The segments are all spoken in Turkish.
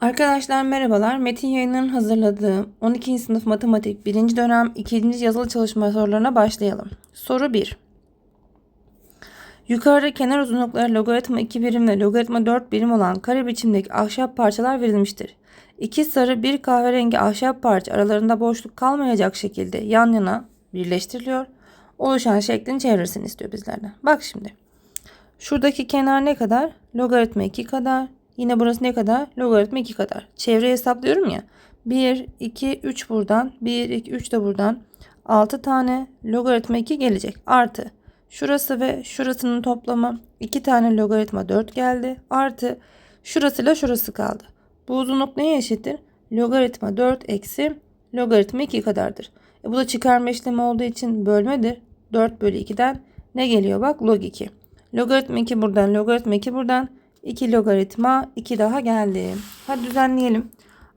Arkadaşlar merhabalar. Metin yayınlarının hazırladığı 12. sınıf matematik 1. dönem 2. yazılı çalışma sorularına başlayalım. Soru 1. Yukarıda kenar uzunlukları logaritma 2 birim ve logaritma 4 birim olan kare biçimdeki ahşap parçalar verilmiştir. İki sarı bir kahverengi ahşap parça aralarında boşluk kalmayacak şekilde yan yana birleştiriliyor. Oluşan şeklin çevresini istiyor bizlerden. Bak şimdi. Şuradaki kenar ne kadar? Logaritma 2 kadar. Yine burası ne kadar? Logaritma 2 kadar. Çevreyi hesaplıyorum ya. 1, 2, 3 buradan. 1, 2, 3 de buradan. 6 tane logaritma 2 gelecek. Artı. Şurası ve şurasının toplamı 2 tane logaritma 4 geldi. Artı. Şurasıyla şurası kaldı. Bu uzunluk neye eşittir? Logaritma 4 eksi logaritma 2 kadardır. E bu da çıkarma işlemi olduğu için bölmedir. 4 bölü 2'den ne geliyor bak log 2. Logaritma 2 buradan logaritma 2 buradan 2 logaritma 2 daha geldi. Hadi düzenleyelim.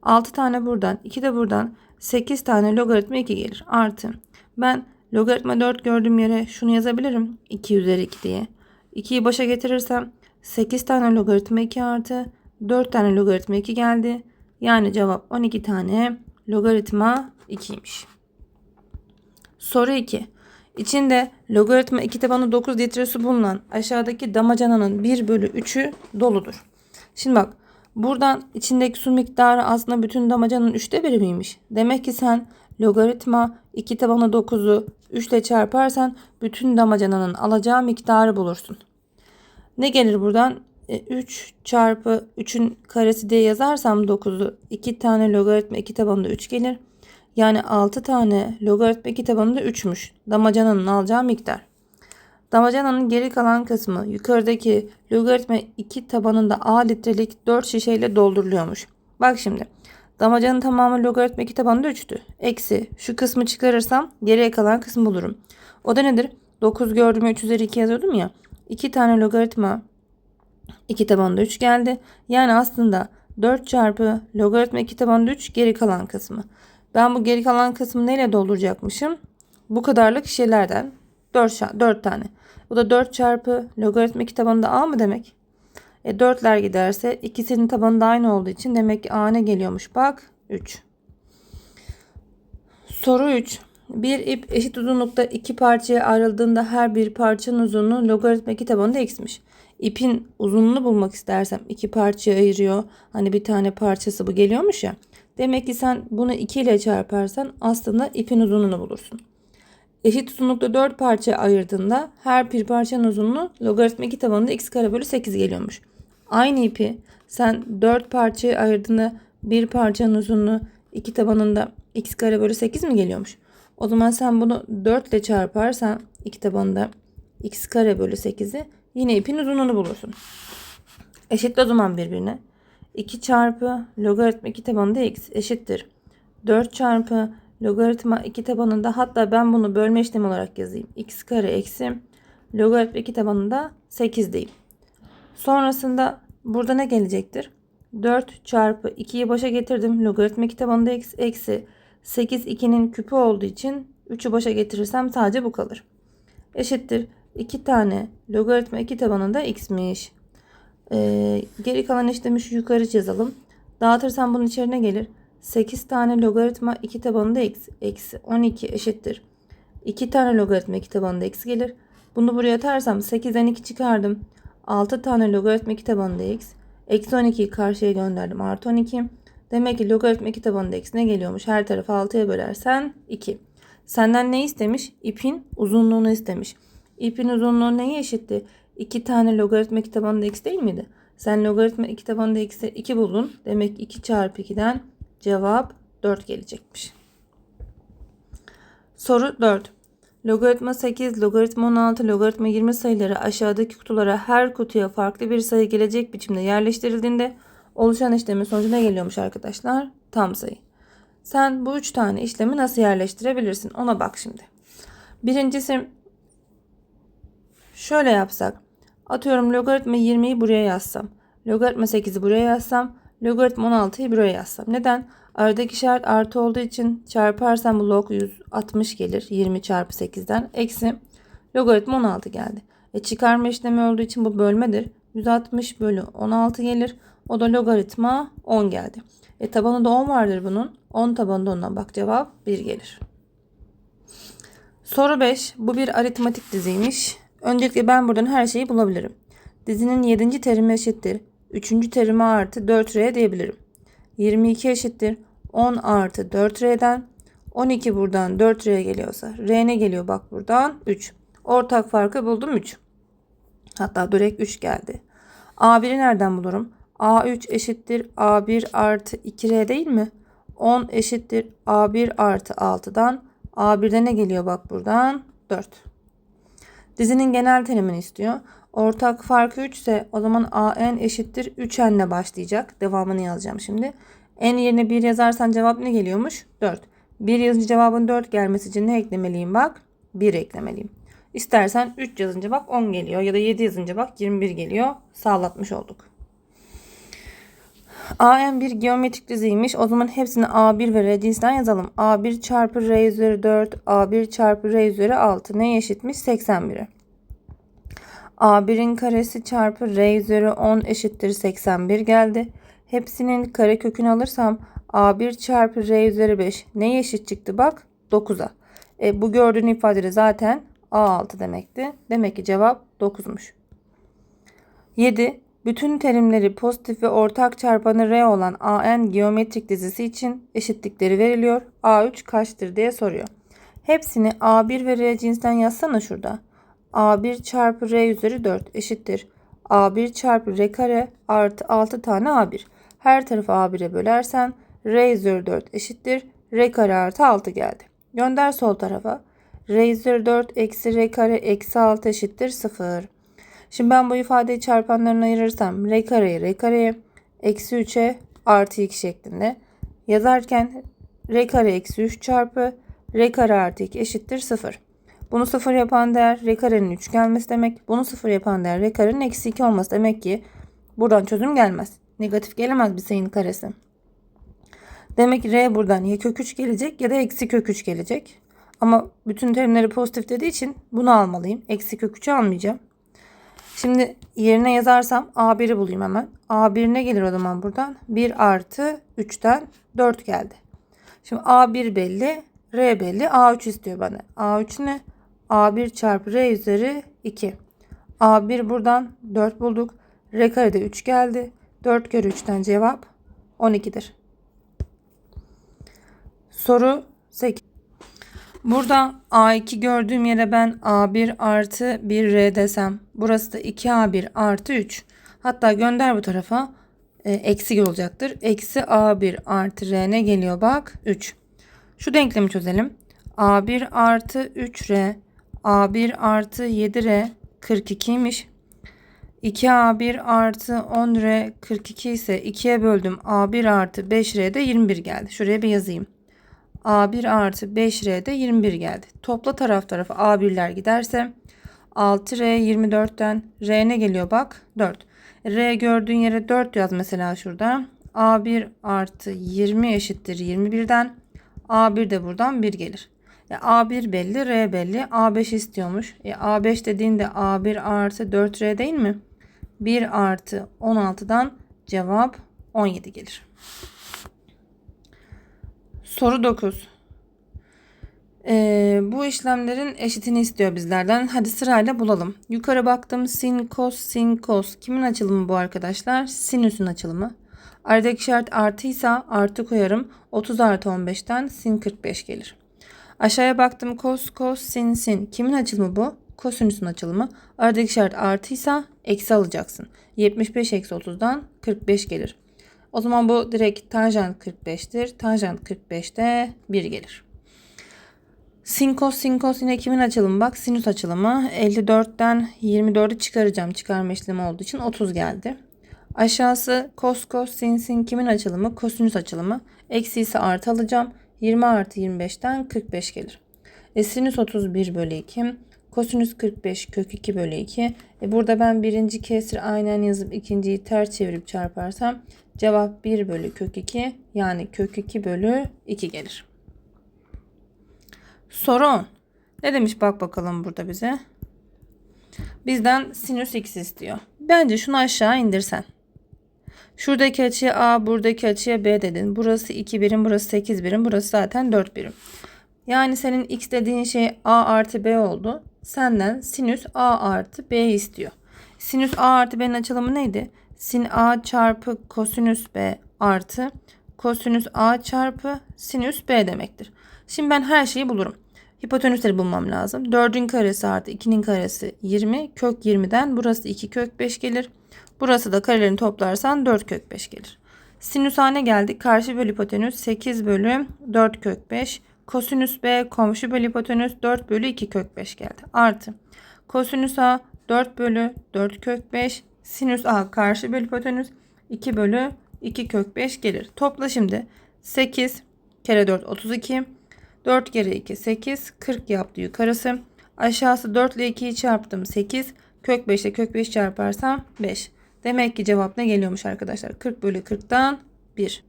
6 tane buradan 2 de buradan 8 tane logaritma 2 gelir. Artı ben logaritma 4 gördüğüm yere şunu yazabilirim. 2 üzeri 2 diye. 2'yi başa getirirsem 8 tane logaritma 2 artı 4 tane logaritma 2 geldi. Yani cevap 12 tane logaritma 2'ymiş. Soru 2. İçinde logaritma 2 tabanı 9 litre su bulunan aşağıdaki damacananın 1 bölü 3'ü doludur. Şimdi bak buradan içindeki su miktarı aslında bütün damacanın 3'te biri miymiş? Demek ki sen logaritma 2 tabanı 9'u 3 ile çarparsan bütün damacananın alacağı miktarı bulursun. Ne gelir buradan? E, 3 çarpı 3'ün karesi diye yazarsam 9'u 2 tane logaritma 2 tabanında 3 gelir. Yani 6 tane logaritma 2 tabanında 3'müş. Damacananın alacağı miktar. Damacananın geri kalan kısmı yukarıdaki logaritma 2 tabanında A litrelik 4 şişeyle dolduruluyormuş. Bak şimdi. Damacanın tamamı logaritma 2 tabanında 3'tü. Eksi şu kısmı çıkarırsam geriye kalan kısmı bulurum. O da nedir? 9 gördüğümü 3 üzeri 2 yazıyordum ya. 2 tane logaritma 2 tabanında 3 geldi. Yani aslında 4 çarpı logaritma 2 tabanında 3 geri kalan kısmı. Ben bu geri kalan kısmı neyle dolduracakmışım? Bu kadarlık şişelerden 4, 4 tane. Bu da 4 çarpı logaritma 2 tabanında A mı demek? E 4'ler giderse ikisinin tabanı da aynı olduğu için demek ki A ne geliyormuş? Bak 3. Soru 3. Bir ip eşit uzunlukta iki parçaya ayrıldığında her bir parçanın uzunluğu logaritma 2 tabanında x'miş. İpin uzunluğunu bulmak istersem iki parçaya ayırıyor. Hani bir tane parçası bu geliyormuş ya. Demek ki sen bunu 2 ile çarparsan aslında ipin uzunluğunu bulursun. Eşit uzunlukta 4 parçaya ayırdığında her bir parçanın uzunluğu logaritma 2 tabanında x kare bölü 8 geliyormuş. Aynı ipi sen 4 parçaya ayırdığında bir parçanın uzunluğu 2 tabanında x kare bölü 8 mi geliyormuş? O zaman sen bunu 4 ile çarparsan 2 tabanında x kare bölü 8'i yine ipin uzunluğunu bulursun. Eşitle o zaman birbirine. 2 çarpı logaritma 2 tabanında x eşittir. 4 çarpı logaritma 2 tabanında hatta ben bunu bölme işlemi olarak yazayım. x kare eksi logaritma 2 tabanında 8 diyeyim. Sonrasında burada ne gelecektir? 4 çarpı 2'yi başa getirdim. Logaritma 2 tabanında x eksi 8 2'nin küpü olduğu için 3'ü başa getirirsem sadece bu kalır. Eşittir. 2 tane logaritma 2 tabanında x'miş. Ee, geri kalan işlemi şu yukarı yazalım. Dağıtırsam bunun içerine gelir. 8 tane logaritma 2 tabanında x eksi 12 eşittir. 2 tane logaritma 2 tabanında x gelir. Bunu buraya atarsam 8'den 2 çıkardım. 6 tane logaritma 2 tabanında x. Eksi 12'yi karşıya gönderdim. Artı 12. Demek ki logaritma 2 tabanında x ne geliyormuş? Her tarafı 6'ya bölersen 2. Senden ne istemiş? İpin uzunluğunu istemiş. İpin uzunluğu neye eşitti? 2 tane logaritma 2 tabanında x değil miydi? Sen logaritma 2 tabanında x'e 2 buldun. Demek 2 çarpı 2'den cevap 4 gelecekmiş. Soru 4. Logaritma 8, logaritma 16, logaritma 20 sayıları aşağıdaki kutulara her kutuya farklı bir sayı gelecek biçimde yerleştirildiğinde oluşan işlemin sonucu ne geliyormuş arkadaşlar? Tam sayı. Sen bu üç tane işlemi nasıl yerleştirebilirsin? Ona bak şimdi. Birincisi şöyle yapsak. Atıyorum logaritma 20'yi buraya yazsam. Logaritma 8'i buraya yazsam. Logaritma 16'yı buraya yazsam. Neden? Aradaki işaret artı olduğu için çarparsam bu log 160 gelir. 20 çarpı 8'den. Eksi logaritma 16 geldi. E çıkarma işlemi olduğu için bu bölmedir. 160 bölü 16 gelir. O da logaritma 10 geldi. E tabanında 10 vardır bunun. 10 tabanında ondan bak cevap 1 gelir. Soru 5. Bu bir aritmatik diziymiş. Öncelikle ben buradan her şeyi bulabilirim. Dizinin 7. terimi eşittir. 3. terimi artı 4R diyebilirim. 22 eşittir. 10 artı 4R'den 12 buradan 4R geliyorsa R ne geliyor bak buradan 3. Ortak farkı buldum 3. Hatta direkt 3 geldi. A1'i nereden bulurum? A3 eşittir A1 artı 2R değil mi? 10 eşittir A1 artı 6'dan. A1'de ne geliyor bak buradan? 4. Dizinin genel terimini istiyor. Ortak farkı 3 ise o zaman AN eşittir 3N ile başlayacak. Devamını yazacağım şimdi. N yerine 1 yazarsan cevap ne geliyormuş? 4. 1 yazınca cevabın 4 gelmesi için ne eklemeliyim bak? 1 eklemeliyim. İstersen 3 yazınca bak 10 geliyor ya da 7 yazınca bak 21 geliyor. Sağlatmış olduk. AN bir geometrik diziymiş. O zaman hepsini A1 ve R cinsinden yazalım. A1 çarpı R üzeri 4, A1 çarpı R üzeri 6 neye eşitmiş? 81'e. A1'in karesi çarpı R üzeri 10 eşittir 81 geldi. Hepsinin kare kökünü alırsam A1 çarpı R üzeri 5 neye eşit çıktı bak? 9'a. E, bu gördüğün ifade zaten A6 demekti. Demek ki cevap 9'muş. 7. Bütün terimleri pozitif ve ortak çarpanı R olan AN geometrik dizisi için eşitlikleri veriliyor. A3 kaçtır diye soruyor. Hepsini A1 ve R cinsinden yazsana şurada. A1 çarpı R üzeri 4 eşittir. A1 çarpı R kare artı 6 tane A1. Her tarafı A1'e bölersen R üzeri 4 eşittir. R kare artı 6 geldi. Gönder sol tarafa. R üzeri 4 eksi R kare eksi 6 eşittir 0. Şimdi ben bu ifadeyi çarpanlarına ayırırsam R kareyi R kareye eksi 3'e artı 2 şeklinde yazarken R kare eksi 3 çarpı R kare artı 2 eşittir 0. Bunu 0 yapan değer R karenin 3 gelmesi demek. Bunu 0 yapan değer R karenin eksi 2 olması demek ki buradan çözüm gelmez. Negatif gelemez bir sayının karesi. Demek ki R buradan ya kök 3 gelecek ya da eksi kök 3 gelecek. Ama bütün terimleri pozitif dediği için bunu almalıyım. Eksi kök 3'ü almayacağım. Şimdi yerine yazarsam A1'i bulayım hemen. A1 ne gelir o zaman buradan? 1 artı 3'ten 4 geldi. Şimdi A1 belli. R belli. A3 istiyor bana. A3 ne? A1 çarpı R üzeri 2. A1 buradan 4 bulduk. R karede 3 geldi. 4 kere 3'ten cevap 12'dir. Soru 8. Burada A2 gördüğüm yere ben A1 artı 1R desem. Burası da 2A1 artı 3. Hatta gönder bu tarafa. E, eksi olacaktır. Eksi A1 artı R ne geliyor bak 3. Şu denklemi çözelim. A1 artı 3R A1 artı 7R 42'ymiş. 2A1 artı 10R 42 ise 2'ye böldüm. A1 artı 5R de 21 geldi. Şuraya bir yazayım. A1 artı 5R de 21 geldi. Topla taraf tarafa A1'ler giderse 6R 24'ten R ne geliyor bak 4. R gördüğün yere 4 yaz mesela şurada. A1 artı 20 eşittir 21'den. A1 de buradan 1 gelir. E, A1 belli, R belli. A5 istiyormuş. E, A5 dediğinde A1 artı 4R değil mi? 1 artı 16'dan cevap 17 gelir. Soru 9. Ee, bu işlemlerin eşitini istiyor bizlerden. Hadi sırayla bulalım. Yukarı baktım. Sin, kos, sin, kos. Kimin açılımı bu arkadaşlar? Sinüsün açılımı. Aradaki işaret artıysa artı koyarım. 30 artı 15'ten sin 45 gelir. Aşağıya baktım. Kos, kos, sin, sin. Kimin açılımı bu? Kosinüsün açılımı. Aradaki işaret artıysa eksi alacaksın. 75 eksi 30'dan 45 gelir. O zaman bu direkt tanjant 45'tir. Tanjant 45'te 1 gelir. Sin kos sin kos yine kimin açılımı bak sinüs açılımı 54'ten 24'ü çıkaracağım çıkarma işlemi olduğu için 30 geldi. Aşağısı kos kos sin sin kimin açılımı kosinüs açılımı eksi ise artı alacağım 20 artı 25'ten 45 gelir. E, sinüs 31 bölü 2 kosinüs 45 kök 2 bölü 2 e, burada ben birinci kesir aynen yazıp ikinciyi ters çevirip çarparsam cevap 1 bölü kök 2 yani kök 2 bölü 2 gelir. Soru 10. Ne demiş bak bakalım burada bize. Bizden sinüs x istiyor. Bence şunu aşağı indirsen. Şuradaki açıya A, buradaki açıya B dedin. Burası 2 birim, burası 8 birim, burası zaten 4 birim. Yani senin x dediğin şey A artı B oldu. Senden sinüs A artı B istiyor. Sinüs A artı B'nin açılımı neydi? Sin A çarpı kosinüs B artı kosinüs A çarpı sinüs B demektir. Şimdi ben her şeyi bulurum. Hipotenüsleri bulmam lazım. 4'ün karesi artı 2'nin karesi 20. Kök 20'den burası 2 kök 5 gelir. Burası da karelerini toplarsan 4 kök 5 gelir. Sinüs A ne geldi? Karşı bölü hipotenüs 8 bölü 4 kök 5. Kosinüs B komşu bölü hipotenüs 4 bölü 2 kök 5 geldi. Artı kosinüs A 4 bölü 4 kök 5. Sinüs A karşı bölü hipotenüs 2 bölü 2 kök 5 gelir. Topla şimdi 8 kere 4 32. 4 kere 2 8 40 yaptı yukarısı. Aşağısı 4 ile 2'yi çarptım 8. Kök 5 ile kök 5 çarparsam 5. Demek ki cevap ne geliyormuş arkadaşlar? 40 bölü 40'tan 1.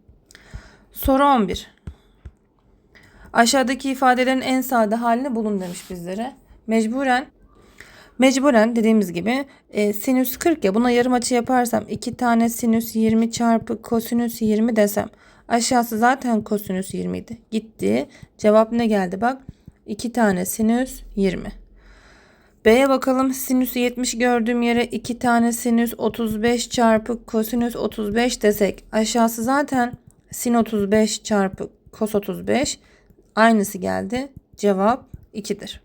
Soru 11. Aşağıdaki ifadelerin en sade halini bulun demiş bizlere. Mecburen Mecburen dediğimiz gibi e, sinüs 40 ya buna yarım açı yaparsam 2 tane sinüs 20 çarpı kosinüs 20 desem aşağısı zaten kosinüs 20 idi. Gitti. Cevap ne geldi bak. 2 tane sinüs 20. B'ye bakalım. Sinüs 70 gördüğüm yere 2 tane sinüs 35 çarpı kosinüs 35 desek aşağısı zaten sin 35 çarpı kos 35 aynısı geldi. Cevap 2'dir.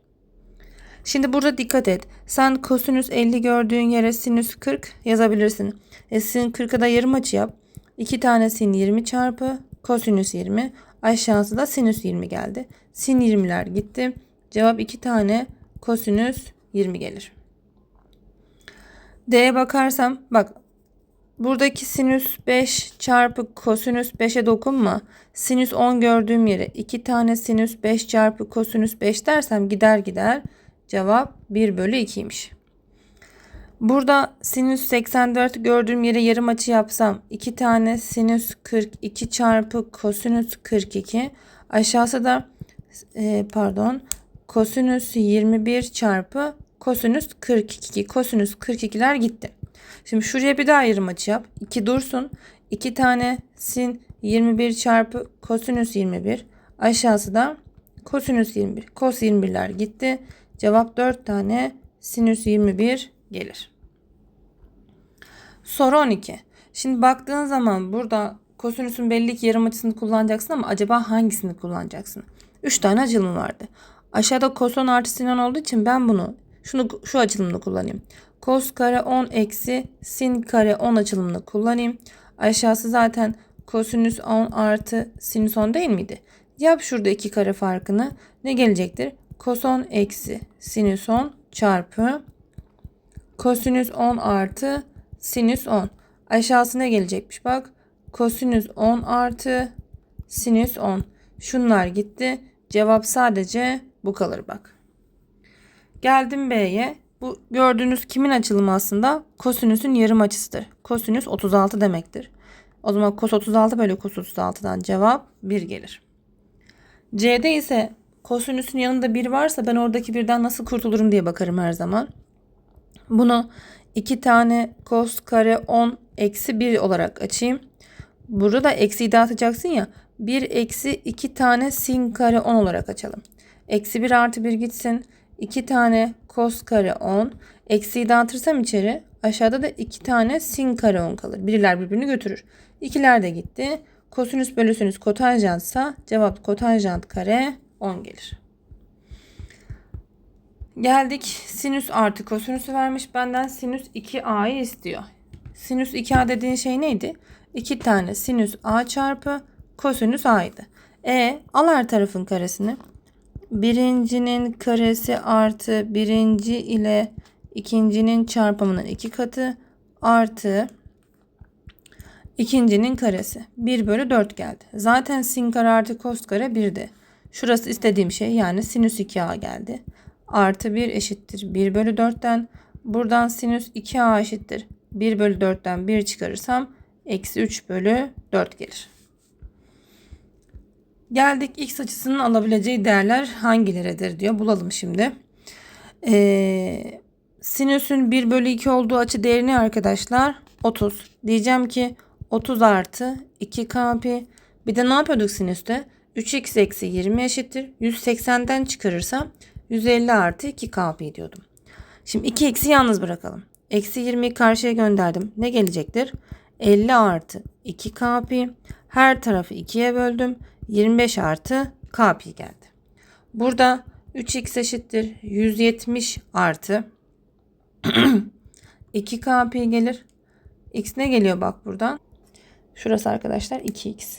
Şimdi burada dikkat et. Sen kosinüs 50 gördüğün yere sinüs 40 yazabilirsin. E sin 40'a da yarım açı yap. 2 tane sin 20 çarpı kosinüs 20. Aşağısı da sinüs 20 geldi. Sin 20'ler gitti. Cevap 2 tane kosinüs 20 gelir. D'ye bakarsam bak buradaki sinüs 5 çarpı kosinüs 5'e dokunma. Sinüs 10 gördüğüm yere 2 tane sinüs 5 çarpı kosinüs 5 dersem gider gider. Cevap 1 bölü 2'ymiş. Burada sinüs 84 gördüğüm yere yarım açı yapsam 2 tane sinüs 42 çarpı kosinüs 42 aşağısı da e, pardon kosinüs 21 çarpı kosinüs 42 kosinüs 42'ler gitti. Şimdi şuraya bir daha yarım açı yap. 2 dursun. 2 tane sin 21 çarpı kosinüs 21 aşağısı da kosinüs 21 kos 21'ler gitti. Cevap 4 tane sinüs 21 gelir. Soru 12. Şimdi baktığın zaman burada kosinüsün belli ki yarım açısını kullanacaksın ama acaba hangisini kullanacaksın? 3 tane açılım vardı. Aşağıda koson artı sin 10 olduğu için ben bunu şunu şu açılımını kullanayım. Kos kare 10 eksi sin kare 10 açılımını kullanayım. Aşağısı zaten kosinüs 10 artı sinüs 10 değil miydi? Yap şurada iki kare farkını. Ne gelecektir? Koson eksi sinüs 10 çarpı kosinüs 10 artı sinüs 10. Aşağısı ne gelecekmiş bak. Kosinüs 10 artı sinüs 10. Şunlar gitti. Cevap sadece bu kalır bak. Geldim B'ye. Bu gördüğünüz kimin açılımı aslında? Kosinüsün yarım açısıdır. Kosinüs 36 demektir. O zaman kos 36 bölü kos 36'dan cevap 1 gelir. C'de ise kosinüsün yanında 1 varsa ben oradaki birden nasıl kurtulurum diye bakarım her zaman. Bunu 2 tane kos kare 10 eksi 1 olarak açayım. Burada eksiyi dağıtacaksın ya. 1 eksi 2 tane sin kare 10 olarak açalım. Eksi 1 artı 1 gitsin. 2 tane kos kare 10. Eksiyi dağıtırsam içeri aşağıda da 2 tane sin kare 10 kalır. Birler birbirini götürür. İkiler de gitti. Kosinüs bölü sinüs kotanjantsa cevap kotanjant kare 10 gelir. Geldik sinüs artı kosinüsü vermiş. Benden sinüs 2a'yı istiyor. Sinüs 2a dediğin şey neydi? 2 tane sinüs a çarpı kosinüs a'ydı. E al her tarafın karesini. Birincinin karesi artı birinci ile ikincinin çarpımının iki katı artı ikincinin karesi. 1 bölü 4 geldi. Zaten sin kare artı kos kare 1'di. Şurası istediğim şey yani sinüs 2a geldi. Artı 1 eşittir 1 bölü 4'ten. Buradan sinüs 2a eşittir. 1 bölü 4'ten 1 çıkarırsam eksi 3 bölü 4 gelir. Geldik x açısının alabileceği değerler hangileridir diyor. Bulalım şimdi. Ee, sinüsün 1 bölü 2 olduğu açı değeri ne arkadaşlar? 30. Diyeceğim ki 30 artı 2k pi. Bir de ne yapıyorduk sinüste? 3x eksi 20 eşittir. 180'den çıkarırsam 150 artı 2k pi diyordum. Şimdi 2x'i yalnız bırakalım. Eksi 20'yi karşıya gönderdim. Ne gelecektir? 50 artı 2k pi. Her tarafı 2'ye böldüm. 25 artı k pi geldi. Burada 3x eşittir 170 artı 2k pi gelir. X ne geliyor bak buradan? Şurası arkadaşlar 2x.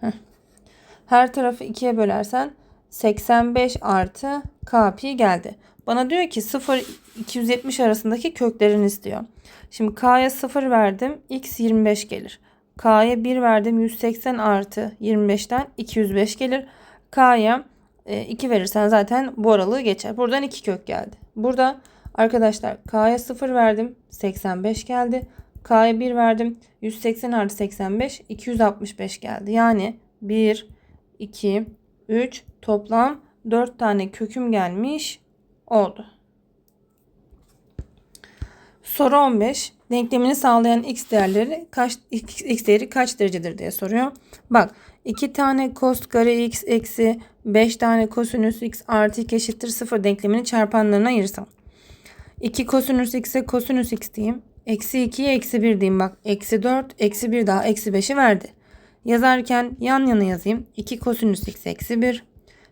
Heh. Her tarafı 2'ye bölersen 85 artı k pi geldi. Bana diyor ki 0 270 arasındaki köklerini istiyor. Şimdi k'ya 0 verdim. x 25 gelir. K'ya 1 verdim. 180 artı 25'ten 205 gelir. K'ya 2 e, verirsen zaten bu aralığı geçer. Buradan 2 kök geldi. Burada arkadaşlar K'ya 0 verdim. 85 geldi. K'ya 1 verdim. 180 artı 85 265 geldi. Yani 1, 2, 3 toplam 4 tane köküm gelmiş oldu. Soru 15. Denklemini sağlayan x değerleri kaç x, x değeri kaç derecedir diye soruyor. Bak 2 tane cos kare x eksi 5 tane kosinüs x artı 2 eşittir 0 denklemini çarpanlarına ayırsam. 2 kosinüs x'e kosinüs x diyeyim. Eksi 2'ye eksi 1 diyeyim bak. Eksi 4 eksi 1 daha eksi 5'i verdi. Yazarken yan yana yazayım. 2 kosinüs x eksi 1.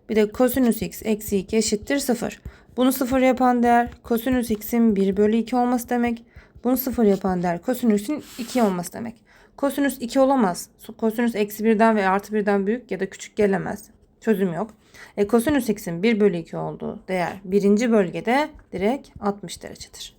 Bir de kosinüs x eksi 2 eşittir 0. Bunu 0 yapan değer kosinüs x'in 1 bölü 2 olması demek. Bunu 0 yapan değer kosinüsün 2 olması demek. Kosinüs 2 olamaz. Kosinüs eksi 1'den ve artı 1'den büyük ya da küçük gelemez. Çözüm yok. E, kosinüs x'in 1 bölü 2 olduğu değer birinci bölgede direkt 60 derecedir.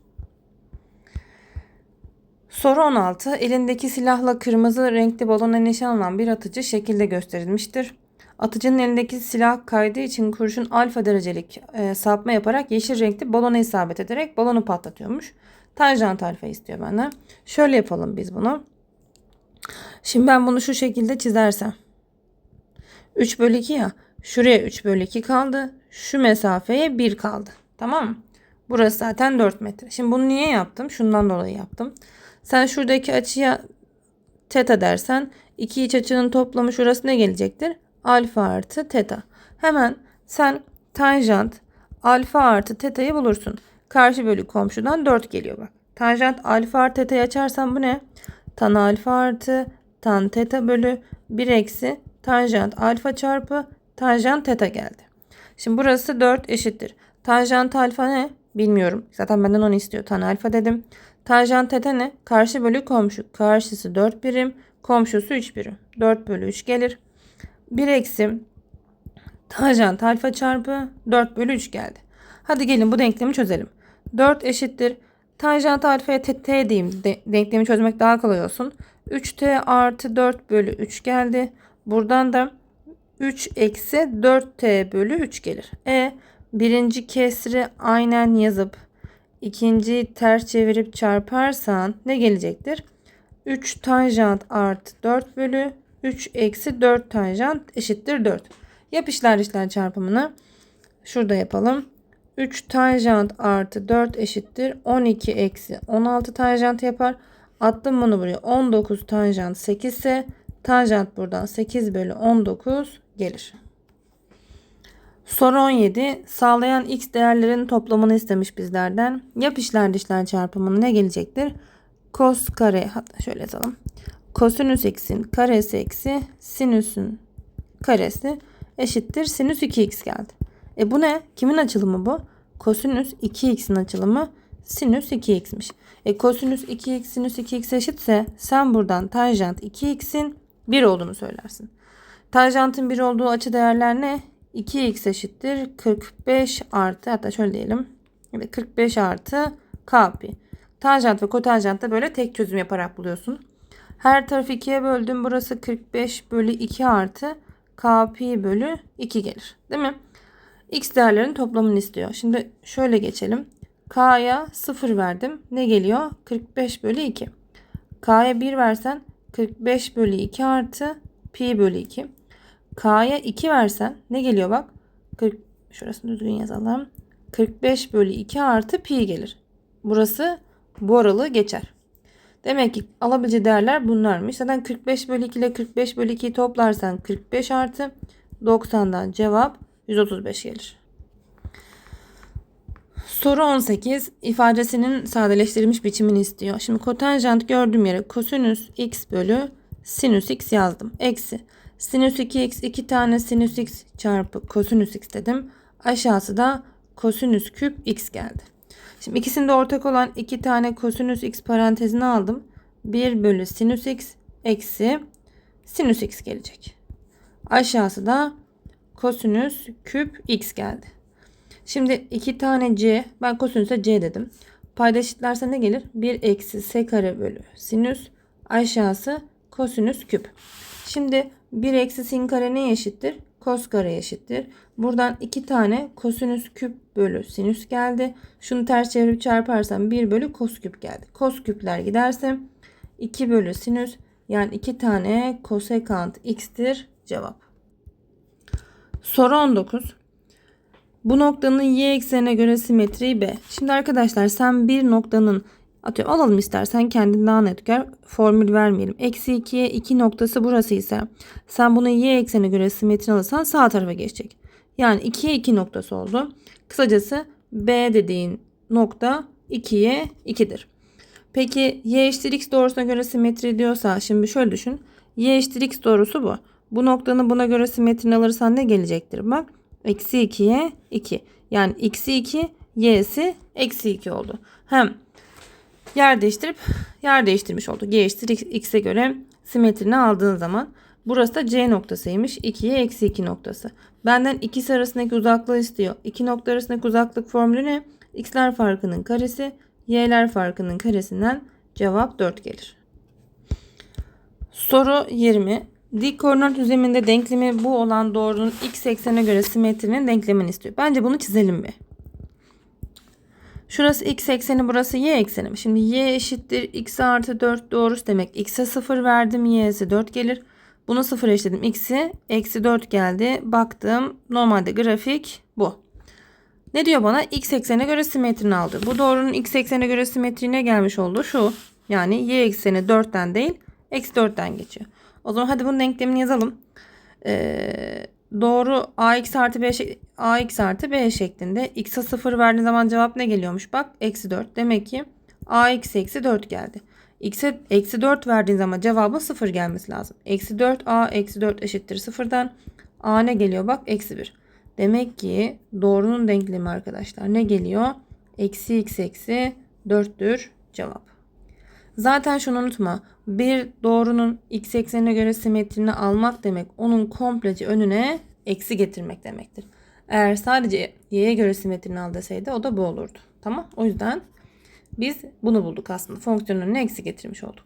Soru 16. Elindeki silahla kırmızı renkli balona nişan alan bir atıcı şekilde gösterilmiştir. Atıcının elindeki silah kaydığı için kurşun alfa derecelik e, sapma yaparak yeşil renkli balona isabet ederek balonu patlatıyormuş. Tanjant alfa istiyor benden. Şöyle yapalım biz bunu. Şimdi ben bunu şu şekilde çizersem. 3 bölü 2 ya. Şuraya 3 bölü 2 kaldı. Şu mesafeye 1 kaldı. Tamam mı? Burası zaten 4 metre. Şimdi bunu niye yaptım? Şundan dolayı yaptım. Sen şuradaki açıya teta dersen iki iç açının toplamı şurası ne gelecektir? Alfa artı teta. Hemen sen tanjant alfa artı teta'yı bulursun. Karşı bölü komşudan 4 geliyor bak. Tanjant alfa artı teta'yı açarsan bu ne? Tan alfa artı tan teta bölü 1 eksi tanjant alfa çarpı tanjant teta geldi. Şimdi burası 4 eşittir. Tanjant alfa ne? Bilmiyorum. Zaten benden onu istiyor. Tan alfa dedim. Tanjant teta ne? Karşı bölü komşu. Karşısı 4 birim. Komşusu 3 birim. 4 bölü 3 gelir. 1 eksi tanjant alfa çarpı 4 bölü 3 geldi. Hadi gelin bu denklemi çözelim. 4 eşittir. Tanjant alfaya t, t diyeyim. De, denklemi çözmek daha kolay olsun. 3t artı 4 bölü 3 geldi. Buradan da 3 eksi 4t bölü 3 gelir. E birinci kesri aynen yazıp ikinci ters çevirip çarparsan ne gelecektir? 3 tanjant artı 4 bölü 3 eksi 4 tanjant eşittir 4. Yap işler işler çarpımını. Şurada yapalım. 3 tanjant artı 4 eşittir 12 eksi 16 tanjant yapar. Attım bunu buraya 19 tanjant 8 ise tanjant buradan 8 bölü 19 gelir. Soru 17. Sağlayan x değerlerin toplamını istemiş bizlerden. Yap işler dışlar çarpımını ne gelecektir? Kos kare hatta şöyle yazalım. Kosinüs x'in karesi eksi sinüsün karesi eşittir sinüs 2x geldi. E bu ne? Kimin açılımı bu? Kosinüs 2x'in açılımı sinüs 2x'miş. E kosinüs 2x sinüs 2x eşitse sen buradan tanjant 2x'in 1 olduğunu söylersin. Tanjantın 1 olduğu açı değerler ne? 2x eşittir 45 artı hatta şöyle diyelim. 45 artı k pi. Tanjant ve kotanjant da böyle tek çözüm yaparak buluyorsun. Her tarafı 2'ye böldüm. Burası 45 bölü 2 artı k pi bölü 2 gelir. Değil mi? X değerlerin toplamını istiyor. Şimdi şöyle geçelim. K'ya 0 verdim. Ne geliyor? 45 bölü 2. K'ya 1 versen 45 bölü 2 artı pi bölü 2. K'ya 2 versen ne geliyor bak? 40, şurasını düzgün yazalım. 45 bölü 2 artı pi gelir. Burası bu aralığı geçer. Demek ki alabileceği değerler bunlarmış. Zaten 45 bölü 2 ile 45 bölü 2'yi toplarsan 45 artı 90'dan cevap 135 gelir. Soru 18 ifadesinin sadeleştirilmiş biçimini istiyor. Şimdi kotanjant gördüğüm yere kosinüs x bölü sinüs x yazdım. Eksi sinüs 2x 2 tane sinüs x çarpı kosinüs x dedim. Aşağısı da kosinüs küp x geldi. Şimdi ikisinde ortak olan 2 tane kosinüs x parantezine aldım. 1 bölü sinüs x eksi sinüs x gelecek. Aşağısı da kosinüs küp x geldi. Şimdi iki tane c, ben kosinüse c dedim. Payda eşitlerse ne gelir? 1 eksi s kare bölü sinüs aşağısı kosinüs küp. Şimdi 1 eksi sin kare neye eşittir? Kos kare eşittir. Buradan iki tane kosinüs küp bölü sinüs geldi. Şunu ters çevirip çarparsam 1 bölü kos küp geldi. Kos küpler giderse 2 bölü sinüs yani iki tane kosekant x'tir cevap. Soru 19. Bu noktanın y eksenine göre simetriği B. Şimdi arkadaşlar sen bir noktanın atıyorum alalım istersen kendin daha net gör. Formül vermeyelim. Eksi 2'ye 2 noktası burası ise sen bunu y eksenine göre simetri alırsan sağ tarafa geçecek. Yani 2'ye 2 noktası oldu. Kısacası B dediğin nokta 2'ye 2'dir. Peki y eşittir x doğrusuna göre simetri diyorsa şimdi şöyle düşün. y eşittir x doğrusu bu. Bu noktanın buna göre simetrini alırsan ne gelecektir? Bak eksi 2'ye 2. Yani x'i 2 y'si eksi 2 oldu. Hem yer değiştirip yer değiştirmiş y eşittir x'e göre simetrini aldığın zaman. Burası da c noktasıymış. 2'ye eksi 2 noktası. Benden ikisi arasındaki uzaklığı istiyor. İki nokta arasındaki uzaklık formülü ne? x'ler farkının karesi y'ler farkının karesinden cevap 4 gelir. Soru 20. Dik koordinat düzleminde denklemi bu olan doğrunun x eksenine göre simetrinin denklemini istiyor. Bence bunu çizelim bir. Şurası x ekseni burası y ekseni? Şimdi y eşittir x artı 4 doğrusu demek. x'e 0 verdim y'si 4 gelir. Bunu 0 eşledim. x'i eksi 4 geldi. Baktım normalde grafik bu. Ne diyor bana? X eksenine göre simetrini aldı. Bu doğrunun x eksenine göre simetriğine gelmiş oldu. Şu yani y ekseni 4'ten değil eksi 4'ten geçiyor. O zaman hadi bunun denklemini yazalım. Ee, doğru ax artı b ax artı b şeklinde x'e 0 verdiğin zaman cevap ne geliyormuş? Bak eksi 4. Demek ki ax eksi 4 geldi. x'e eksi 4 verdiğin zaman cevabın 0 gelmesi lazım. Eksi 4 a eksi 4 eşittir 0'dan. a ne geliyor? Bak eksi 1. Demek ki doğrunun denklemi arkadaşlar ne geliyor? Eksi x eksi 4'tür cevap. Zaten şunu unutma. Bir doğrunun x eksenine göre simetrini almak demek onun komplece önüne eksi getirmek demektir. Eğer sadece y'ye göre simetrini al deseydi o da bu olurdu. Tamam. O yüzden biz bunu bulduk aslında. Fonksiyonun önüne eksi getirmiş olduk.